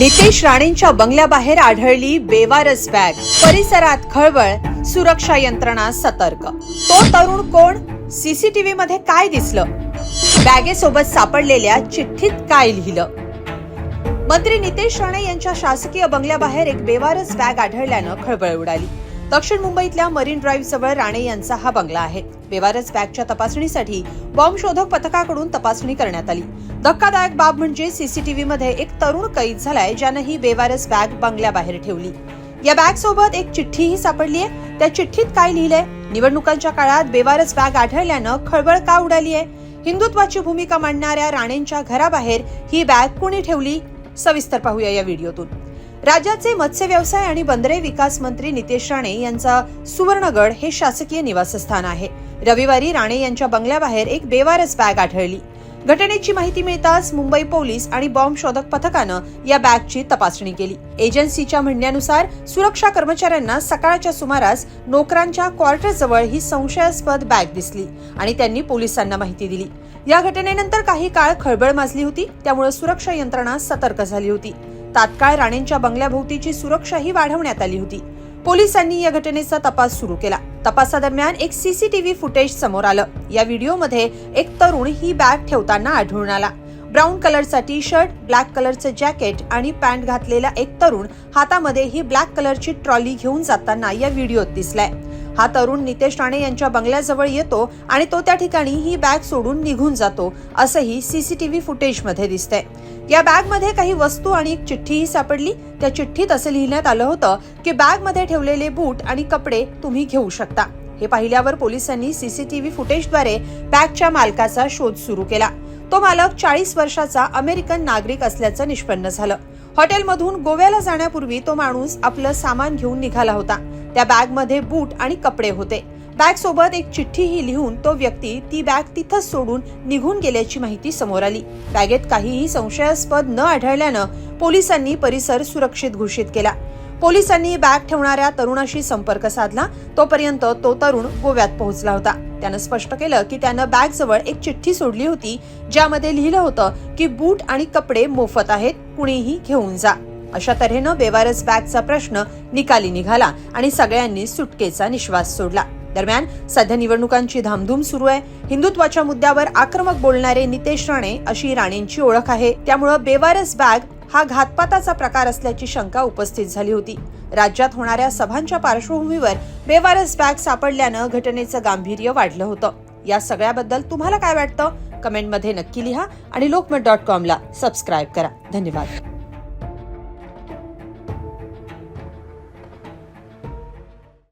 नितेश राणेंच्या बंगल्याबाहेर आढळली बेवारस बॅग. परिसरात खळबळ सुरक्षा यंत्रणा सतर्क. तो तरुण कोण? सीसीटीव्ही मध्ये काय दिसलं? बॅगेसोबत सापडलेल्या चिठ्ठीत काय लिहिलं? मंत्री नितेश राणे यांच्या शासकीय बंगल्याबाहेर एक बेवारस बॅग आढळल्यानं खळबळ उडाली. दक्षिण मुंबईतल्या मरीन ड्राईव्ह जवळ राणे यांचा हा बंगला आहे. बेवारस बॅगच्या तपासणीसाठी बॉम्ब शोधक पथकाकडून तपासणी करण्यात आली. धक्कादायक बाब म्हणजे सीसीटीव्ही मध्ये एक तरुण कैद झालाय ज्यानं ही बेवारस बॅग बंगल्याबाहेर ठेवली. या बॅग सोबत एक चिठ्ठीही सापडली आहे त्या चिठ्ठीत काय लिहिलंय? निवडणुकांच्या काळात बेवारस बॅग आढळल्यानं खळबळ का उडाली आहे हिंदुत्वाची भूमिका मांडणाऱ्या राणेंच्या घराबाहेर ही बॅग कुणी ठेवली? सविस्तर पाहूया या व्हिडिओतून. राज्याचे मत्स्य व्यवसाय आणि बंदरे विकास मंत्री नितेश राणे यांचा सुवर्णगड हे शासकीय निवासस्थान आहे. रविवारी राणे यांच्या बंगल्याबाहेर एक बेवारस बॅग आढळली. घटनेची माहिती मिळताच मुंबई पोलीस आणि बॉम्ब शोधक पथकानं या बॅगची तपासणी केली. एजन्सीच्या म्हणण्यानुसार सुरक्षा कर्मचाऱ्यांना सकाळच्या सुमारास नोकरांच्या क्वार्टर जवळ ही संशयास्पद बॅग दिसली आणि त्यांनी पोलिसांना माहिती दिली. या घटनेनंतर काही काळ खळबळ माजली होती त्यामुळे सुरक्षा यंत्रणा सतर्क झाली होती. तात्काळ राणेंच्या बंगल्याभोवतीची सुरक्षाही वाढवण्यात आली होती. पोलिसांनी या घटनेचा तपास सुरू केला. तपासादरम्यान एक सीसीटीव्ही फुटेज समोर आलं. या व्हिडिओमध्ये एक तरुण ही बॅग ठेवताना आढळून आला. ब्राऊन कलरचा टी शर्ट ब्लॅक कलरचं जॅकेट आणि पॅन्ट घातलेला एक तरुण हातामध्ये ही ब्लॅक कलरची ट्रॉली घेऊन जाताना या व्हिडिओत दिसलाय. हा तरुण नितेश राणे यांच्या बंगल्याजवळ येतो आणि तो त्या ठिकाणी ही बॅग सोडून निघून जातो असंही सीसीटीव्ही फुटेजमध्ये दिसतंय. या बॅगमध्ये काही वस्तू आणि एक चिठ्ठीही सापडली. त्या चिठ्ठीत असं लिहिण्यात आलं होतं की बॅगमध्ये ठेवलेले बूट आणि कपडे तुम्ही घेऊ शकता. हे पाहिल्यावर पोलिसांनी सीसीटीव्ही फुटेजद्वारे बॅगच्या मालकाचा शोध सुरू केला. तो मालक चाळीस वर्षाचा अमेरिकन नागरिक असल्याचं निष्पन्न झालं. हॉटेलमधून गोव्याला जाण्यापूर्वी तो माणूस आपलं सामान घेऊन निघाला होता. त्या बॅगमध्ये बूट आणि कपडे होते. बॅग सोबत एक चिठ्ठीही लिहून तो व्यक्ती ती बॅग तिथंच सोडून निघून गेल्याची माहिती समोर आली. बॅगेत काहीही संशयास्पद न आढळल्यानं पोलिसांनी परिसर सुरक्षित घोषित केला. पोलिसांनी बॅग ठेवणाऱ्या तरुणाशी संपर्क साधला. तोपर्यंत तो तरुण गोव्यात पोहोचला होता. त्यानं स्पष्ट केलं की त्यानं बॅग जवळ एक चिठ्ठी सोडली होती ज्यामध्ये लिहिलं होतं की बूट आणि कपडे मोफत आहेत कुणीही घेऊन जा. अशा तऱ्हेनं बेवारस बॅगचा प्रश्न निकाली निघाला आणि सगळ्यांनी सुटकेचा निश्वास सोडला. दरम्यान सध्या निवडणुकांची धामधूम सुरू आहे. हिंदुत्वाच्या मुद्द्यावर आक्रमक बोलणारे नितेश राणे अशी राणेंची ओळख आहे. त्यामुळं बेवारस बॅग हा घातपाताचा प्रकार असल्याची शंका उपस्थित झाली होती. राज्यात होणाऱ्या सभांच्या पार्श्वभूमीवर बेवारस बॅग सापडल्यानं घटनेचं गांभीर्य वाढलं होतं. या सगळ्याबद्दल तुम्हाला काय वाटतं? कमेंटमध्ये नक्की लिहा आणि लोकमत डॉट कॉमला सबस्क्राईब करा. धन्यवाद.